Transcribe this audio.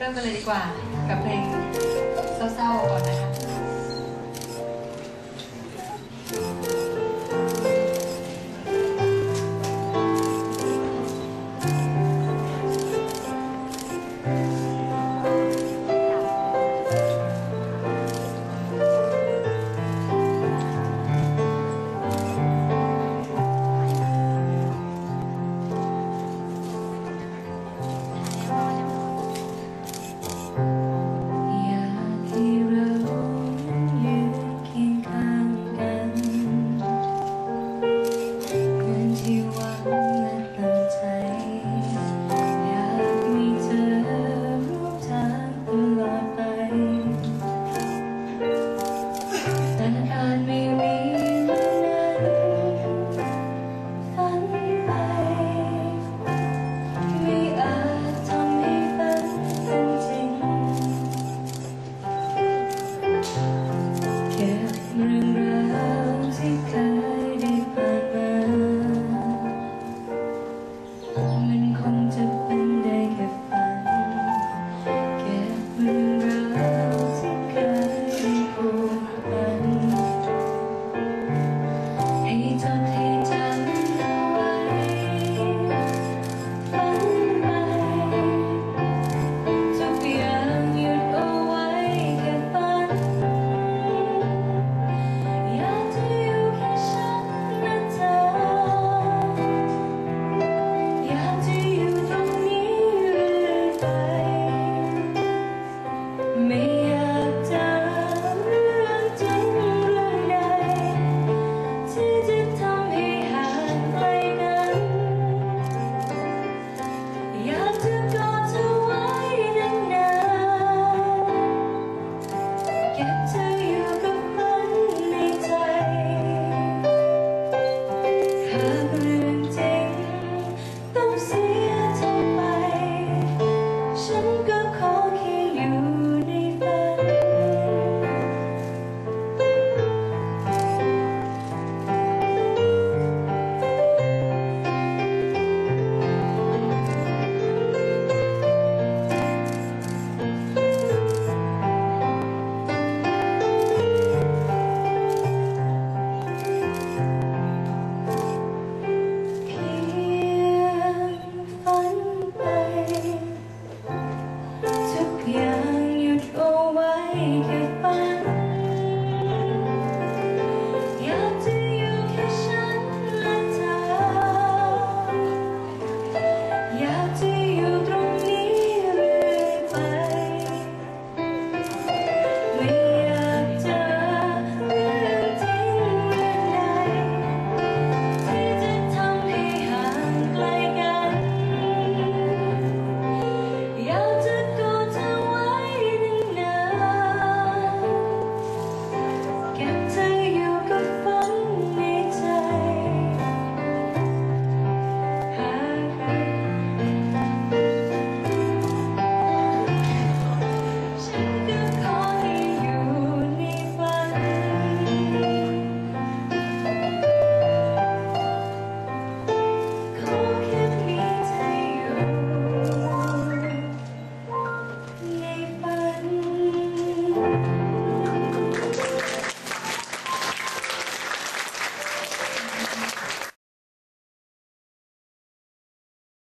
เริ่มกันเลยดีกว่ากับเพลงเศร้าๆก่อนนะคะ 一万。get to